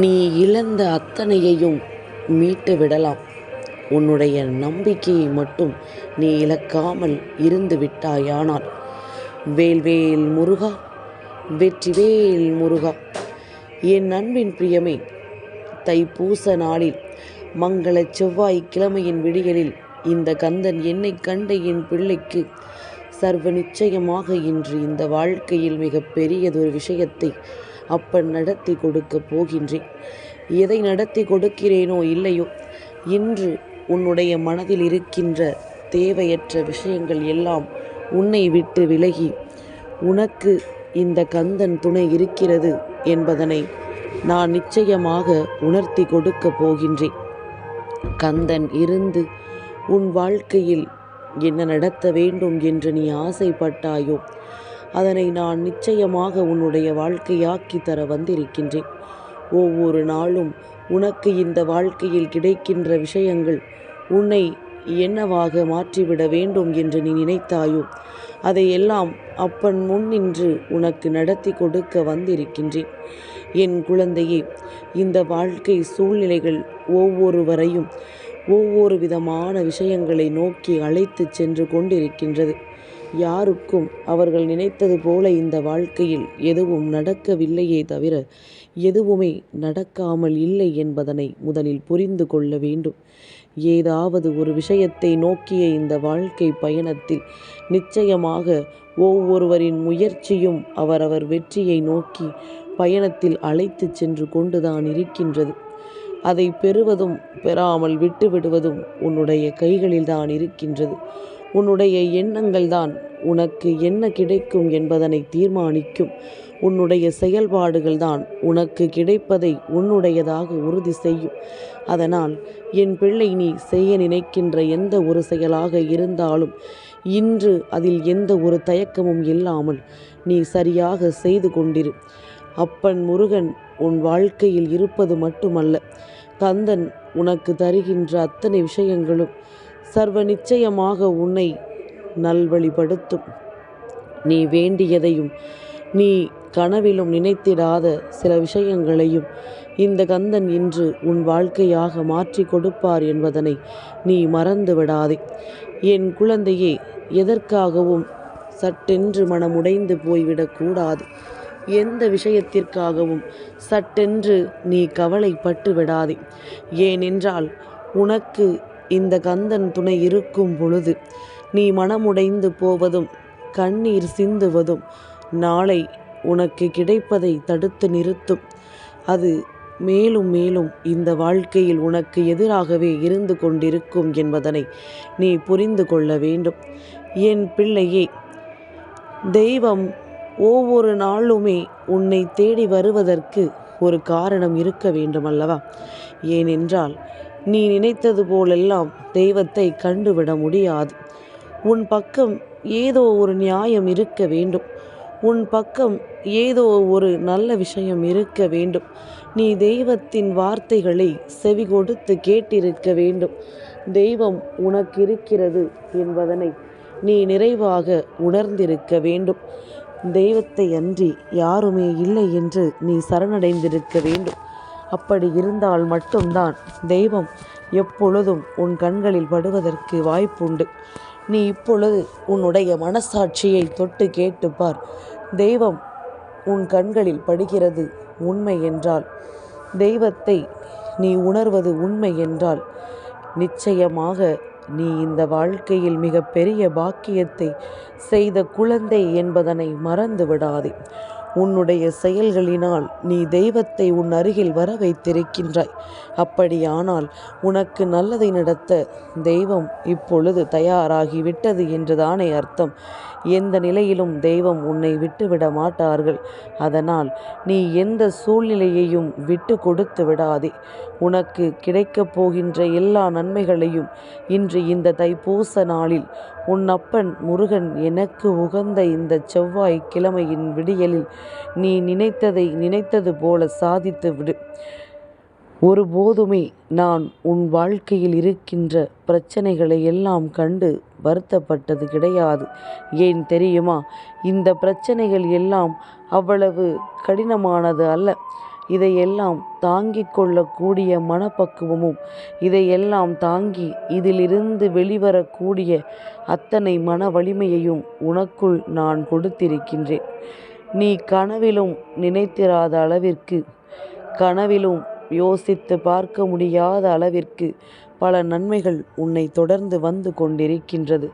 நீ இழந்த அத்தனையையும் மீட்டு விடலாம் உன்னுடைய நம்பிக்கையை மட்டும் நீ இழக்காமல் இருந்து விட்டாயானால் வேல்வேல் முருகா வெற்றிவேல் முருகா என் அன்பின் பிரியமே தைப்பூச நாளில் மங்கள செவ்வாய் கிழமையின் விடியலில் இந்த கந்தன் என்னை கண்ட என் பிள்ளைக்கு சர்வ நிச்சயமாக இன்று இந்த வாழ்க்கையில் மிக பெரியதொரு விஷயத்தை அப்பன் நடத்தி கொடுக்க போகின்றேன். எதை நடத்தி கொடுக்கிறேனோ இல்லையோ? இன்று உன்னுடைய மனதில் இருக்கின்ற தேவையற்ற விஷயங்கள் எல்லாம் உன்னை விட்டு விலகி உனக்கு இந்த கந்தன் துணை இருக்கிறது என்பதனை நான் நிச்சயமாக உணர்த்தி கொடுக்க போகின்றேன். கந்தன் இருந்து உன் வாழ்க்கையில் என்ன நடத்த வேண்டும் என்று நீ ஆசைப்பட்டாயோ? அதனை நான் நிச்சயமாக உன்னுடைய வாழ்க்கையாக்கி தர வந்திருக்கின்றேன். ஒவ்வொரு நாளும் உனக்கு இந்த வாழ்க்கையில் கிடைக்கின்ற விஷயங்கள் உன்னை என்னவாக மாற்றிவிட வேண்டும் என்று நீ நினைத்தாயோ அதையெல்லாம் அப்பன் முன்னின்று உனக்கு நடத்தி கொடுக்க வந்திருக்கின்றேன். என் குழந்தையே இந்த வாழ்க்கை சூழ்நிலைகள் ஒவ்வொருவரையும் ஒவ்வொரு விதமான விஷயங்களை நோக்கி அழைத்து சென்று கொண்டிருக்கின்றது. யாருக்கும் அவர்கள் நினைத்தது போல இந்த வாழ்க்கையில் எதுவும் நடக்கவில்லையே தவிர எதுவுமே நடக்காமல் இல்லை என்பதனை முதலில் புரிந்து கொள்ள வேண்டும். ஏதாவது ஒரு விஷயத்தை நோக்கிய இந்த வாழ்க்கை பயணத்தில் நிச்சயமாக ஒவ்வொருவரின் முயற்சியும் அவரவர் வெற்றியை நோக்கி பயணத்தில் அழைத்து சென்று கொண்டுதான் இருக்கின்றது. அதை பெறுவதும் பெறாமல் விட்டுவிடுவதும் உன்னுடைய கைகளில்தான் இருக்கின்றது. உன்னுடைய எண்ணங்கள் தான் உனக்கு என்ன கிடைக்கும் என்பதனை தீர்மானிக்கும். உன்னுடைய செயல்பாடுகள் தான் உனக்கு கிடைப்பதை உன்னுடையதாக உறுதி செய்யும். அதனால் என் பிள்ளை நீ செய்ய நினைக்கின்ற எந்த ஒரு செயலாக இருந்தாலும் இன்று அதில் எந்த ஒரு தயக்கமும் இல்லாமல் நீ சரியாக செய்து கொண்டிரு. அப்பன் முருகன் உன் வாழ்க்கையில் இருப்பது மட்டுமல்ல. கந்தன் உனக்கு தருகின்ற அத்தனை விஷயங்களும் சர்வ நிச்சயமாக உன்னை நல்வழிப்படுத்தும். நீ வேண்டியதையும் நீ கனவிலும் நினைத்திடாத சில விஷயங்களையும் இந்த கந்தன் இன்று உன் வாழ்க்கையாக மாற்றி கொடுப்பார் என்பதனை நீ மறந்து விடாதே என் குழந்தையே எதற்காகவும் சட்டென்று மனமுடைந்து போய்விடக்கூடாது எந்த விஷயத்திற்காகவும் சட்டென்று நீ கவலைப்பட்டு விடாதே. ஏனென்றால் உனக்கு இந்த கந்தன் துணை இருக்கும் பொழுது நீ மனமுடைந்து போவதும் கண்ணீர் சிந்துவதும் நாளை உனக்கு கிடைப்பதை தடுத்து நிறுத்தும். அது மேலும் மேலும் இந்த வாழ்க்கையில் உனக்கு எதிராகவே இருந்து கொண்டிருக்கும் என்பதனை நீ புரிந்து கொள்ள வேண்டும். என் பிள்ளையே தெய்வம் ஒவ்வொரு நாளுமே உன்னை தேடி வருவதற்கு ஒரு காரணம் இருக்க வேண்டும் அல்லவா ஏனென்றால் நீ நினைத்தது போலெல்லாம் தெய்வத்தை கண்டுவிட முடியாது. உன் பக்கம் ஏதோ ஒரு நியாயம் இருக்க வேண்டும். உன் பக்கம் ஏதோ ஒரு நல்ல விஷயம் இருக்க வேண்டும். நீ தெய்வத்தின் வார்த்தைகளை செவி கொடுத்து கேட்டிருக்க வேண்டும். தெய்வம் உனக்கு இருக்கிறது என்பதனை நீ நிறைவாக உணர்ந்திருக்க வேண்டும். தெய்வத்தை அன்றி யாருமே இல்லை என்று நீ சரணடைந்திருக்க வேண்டும். அப்படி இருந்தால் மட்டும்தான் தெய்வம் எப்பொழுதும் உன் கண்களில் படுவதற்கு வாய்ப்புண்டு. நீ இப்பொழுது உன்னுடைய மனசாட்சியை தொட்டு கேட்டுப்பார் தெய்வம் உன் கண்களில் படுகிறது உண்மை என்றால் தெய்வத்தை நீ உணர்வது உண்மை என்றால் நிச்சயமாக நீ இந்த வாழ்க்கையில் மிக பெரிய பாக்கியத்தை செய்த குழந்தை என்பதனை மறந்து விடாதே உன்னுடைய செயல்களினால் நீ தெய்வத்தை உன் அருகில் வர வைத்திருக்கின்றாய் அப்படியானால் உனக்கு நல்லதை நடத்த தெய்வம் இப்பொழுது தயாராகிவிட்டது என்றுதானே அர்த்தம். எந்த நிலையிலும் தெய்வம் உன்னை விட்டுவிட மாட்டார்கள். அதனால் நீ எந்த சூழ்நிலையையும் விட்டு கொடுத்து விடாதே. உனக்கு கிடைக்கப் போகின்ற எல்லா நன்மைகளையும் இன்று இந்த தைப்பூச நாளில் உன் அப்பன் முருகன் எனக்கு உகந்த இந்த செவ்வாய் கிழமையின் விடியலில் நீ நினைத்ததை நினைத்தது போல சாதித்து விடு. ஒருபோதுமே நான் உன் வாழ்க்கையில் இருக்கின்ற பிரச்சனைகளை எல்லாம் கண்டு வருத்தப்பட்டது கிடையாது. ஏன் தெரியுமா? இந்த பிரச்சனைகள் எல்லாம் அவ்வளவு கடினமானது அல்ல. இதையெல்லாம் தாங்கிக் கொள்ளக்கூடிய மனப்பக்குவமும் இதையெல்லாம் தாங்கி இதிலிருந்து வெளிவரக்கூடிய அத்தனை மன வலிமையையும் உனக்குள் நான் கொடுத்திருக்கின்றேன். நீ கனவிலும் நினைத்திராத அளவிற்கு கனவிலும் யோசித்து பார்க்க முடியாத அளவிற்கு பல நன்மைகள் உன்னை தொடர்ந்து வந்து கொண்டிருக்கின்றது.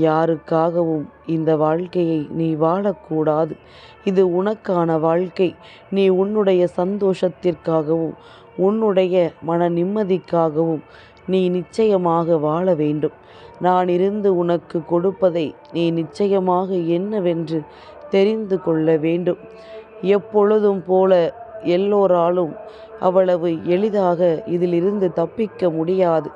யாருக்காகவும் இந்த வாழ்க்கையை நீ வாழக்கூடாது. இது உனக்கான வாழ்க்கை. நீ உன்னுடைய சந்தோஷத்திற்காகவும் உன்னுடைய மன நிம்மதிக்காகவும் நீ நிச்சயமாக வாழ வேண்டும். நான் இருந்து உனக்கு கொடுப்பதை நீ நிச்சயமாக என்னவென்று தெரிந்து கொள்ள வேண்டும். எப்பொழுதும் போல எல்லோராலும் அவ்வளவு எளிதாக இதிலிருந்து தப்பிக்க முடியாது.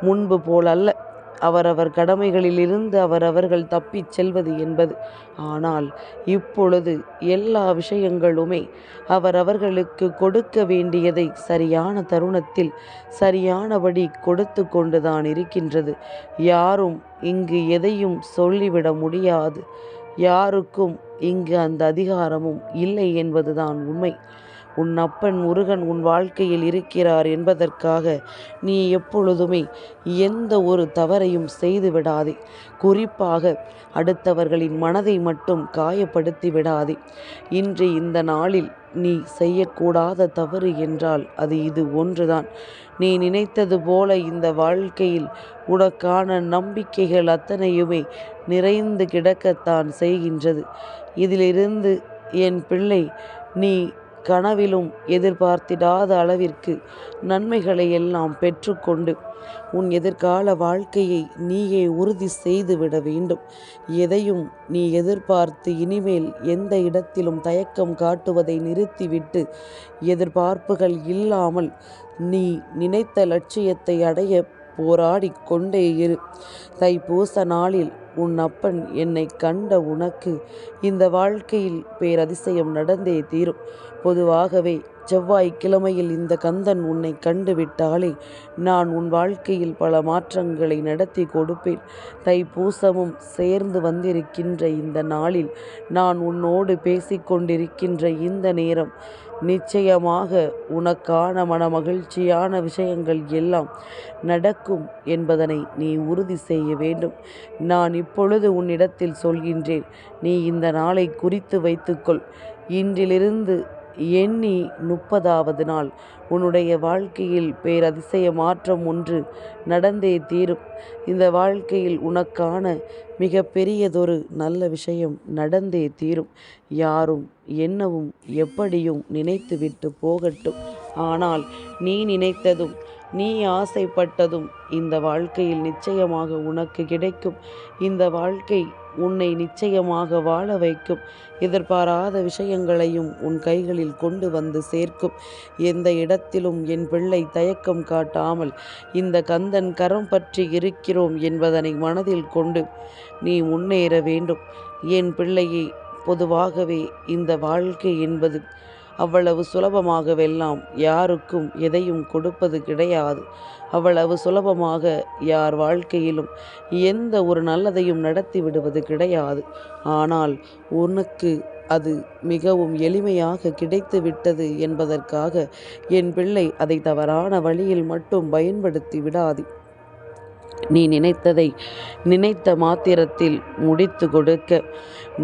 முன்பு போலல்ல அவரவர் கடமைகளிலிருந்து அவரவர்கள் தப்பிச் செல்வது என்பது. ஆனால் இப்பொழுது எல்லா விஷயங்களுமே அவரவர்களுக்கு கொடுக்க வேண்டியதை சரியான தருணத்தில் சரியானபடி கொடுத்து கொண்டுதான் இருக்கின்றது. யாரும் இங்கு எதையும் சொல்லிவிட முடியாது. யாருக்கும் இங்கு அந்த அதிகாரமும் இல்லை என்பதுதான் உண்மை. உன் அப்பன் முருகன் உன் வாழ்க்கையில் இருக்கிறார் என்பதற்காக நீ எப்பொழுதுமே எந்த ஒரு தவறையும் செய்து விடாதே. குறிப்பாக அடுத்தவர்களின் மனதை மட்டும் காயப்படுத்தி விடாதே. இன்று இந்த நாளில் நீ செய்யக்கூடாத தவறு என்றால் அது இது ஒன்றுதான். நீ நினைத்தது போல இந்த வாழ்க்கையில் உனக்கான நம்பிக்கைகள் அத்தனையுமே நிறைந்து கிடக்கத்தான் செய்கின்றது. இதிலிருந்து என் பிள்ளை நீ கனவிலும் எதிர்பார்த்திடாத அளவிற்கு நன்மைகளை எல்லாம் பெற்றுக்கொண்டு உன் எதிர்கால வாழ்க்கையை நீயே உறுதி செய்துவிட வேண்டும். எதையும் நீ எதிர்பார்த்து இனிமேல் எந்த இடத்திலும் தயக்கம் காட்டுவதை நிறுத்திவிட்டு எதிர்பார்ப்புகள் இல்லாமல் நீ நினைத்த லட்சியத்தை அடைய போராடி கொண்டே இரு. தைப்பூச நாளில் உன் அப்பன் என்னை கண்ட உனக்கு இந்த வாழ்க்கையில் பேரதிசயம் நடந்தே தீரும். பொதுவாகவே செவ்வாய்க்கிழமையில் இந்த கந்தன் உன்னை கண்டுவிட்டாலே நான் உன் வாழ்க்கையில் பல மாற்றங்களை நடத்தி கொடுப்பேன். தைப்பூசமும் சேர்ந்து வந்திருக்கின்ற இந்த நாளில் நான் உன்னோடு பேசிக்கொண்டிருக்கின்ற இந்த நேரம் நிச்சயமாக உனக்கான மன மகிழ்ச்சியான விஷயங்கள் எல்லாம் நடக்கும் என்பதனை நீ உறுதி செய்ய வேண்டும். நான் இப்பொழுது உன்னிடத்தில் சொல்கின்றேன் நீ இந்த நாளை குறித்து வைத்துக்கொள். இன்றிலிருந்து எண்ணி முப்பதாவது நாள். உன்னுடைய வாழ்க்கையில் பேரதிசய மாற்றம் ஒன்று நடந்தே தீரும். இந்த வாழ்க்கையில் உனக்கான மிக பெரியதொரு நல்ல விஷயம் நடந்தே தீரும். யாரும் என்னவும் எப்படியும் நினைத்துவிட்டு போகட்டும். ஆனால் நீ நினைத்ததும் நீ ஆசைப்பட்டதும் இந்த வாழ்க்கையில் நிச்சயமாக உனக்கு கிடைக்கும். இந்த வாழ்க்கை உன்னை நிச்சயமாக வாழ வைக்கும். எதிர்பாராத விஷயங்களையும் உன் கைகளில் கொண்டு வந்து சேர்க்கும். எந்த இடத்திலும் என் பிள்ளை தயக்கம் காட்டாமல் இந்த கந்தன் கரம் பற்றி இருக்கிறோம் என்பதனை மனதில் கொண்டு நீ முன்னேற வேண்டும். என் பிள்ளையை பொதுவாகவே இந்த வாழ்க்கை என்பது அவ்வளவு சுலபமாகவெல்லாம் யாருக்கும் எதையும் கொடுப்பது கிடையாது. அவ்வளவு சுலபமாக யார் வாழ்க்கையிலும் எந்த ஒரு நல்லதையும் நடத்தி விடுவது கிடையாது. ஆனால் உனக்கு அது மிகவும் எளிமையாக கிடைத்து விட்டது என்பதற்காக என் பிள்ளை அதை தவறான வழியில் மட்டும் பயன்படுத்தி விடாது. நீ நினைத்ததை நினைத்த மாத்திரத்தில் முடித்து கொடுக்க.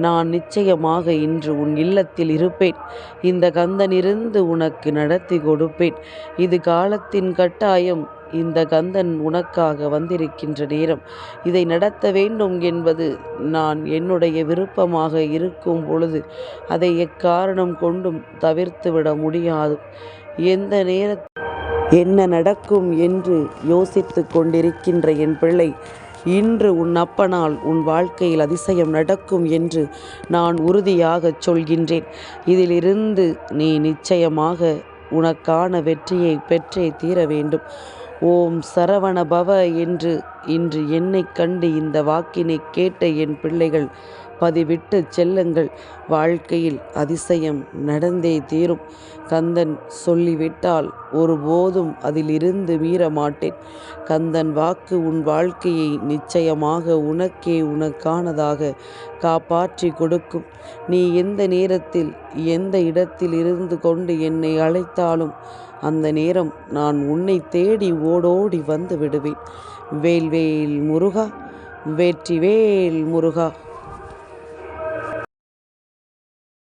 நான் நிச்சயமாக இன்று உன் இல்லத்தில் இருப்பேன். இந்த கந்தனிருந்து உனக்கு நடத்தி கொடுப்பேன். இது காலத்தின் கட்டாயம். இந்த கந்தன் உனக்காக வந்திருக்கின்ற நேரம். இதை நடத்த வேண்டும் என்பது நான் என்னுடைய விருப்பமாக இருக்கும் பொழுது அதை எக்காரணம் கொண்டும் தவிர்த்துவிட முடியாது. எந்த நேரத்தில் என்ன நடக்கும் என்று யோசித்து கொண்டிருக்கின்ற என் பிள்ளை இன்று உன் அப்பனால் உன் வாழ்க்கையில் அதிசயம் நடக்கும் என்று நான் உறுதியாகச் சொல்கின்றேன். இதிலிருந்து நீ நிச்சயமாக உனக்கான வெற்றியை பெற்றே தீர வேண்டும். ஓம் சரவண பவ என்று இன்று என்னை கண்டு இந்த வாக்கினை கேட்ட என் பிள்ளைகள் பதிவிட்டு செல்லுங்கள். வாழ்க்கையில் அதிசயம் நடந்தே தீரும். கந்தன் சொல்லிவிட்டால் ஒருபோதும் அதிலிருந்து மீற மாட்டேன் கந்தன் வாக்கு உன் வாழ்க்கையை நிச்சயமாக உனக்கே உனக்கானதாக காப்பாற்றி கொடுக்கும். நீ எந்த நேரத்தில் எந்த இடத்தில் இருந்து கொண்டு என்னை அழைத்தாலும் அந்த நேரம் நான் உன்னை தேடி ஓடோடி வந்து விடுவேன். வேல்வேல் முருகா வெற்றிவேல் முருகா.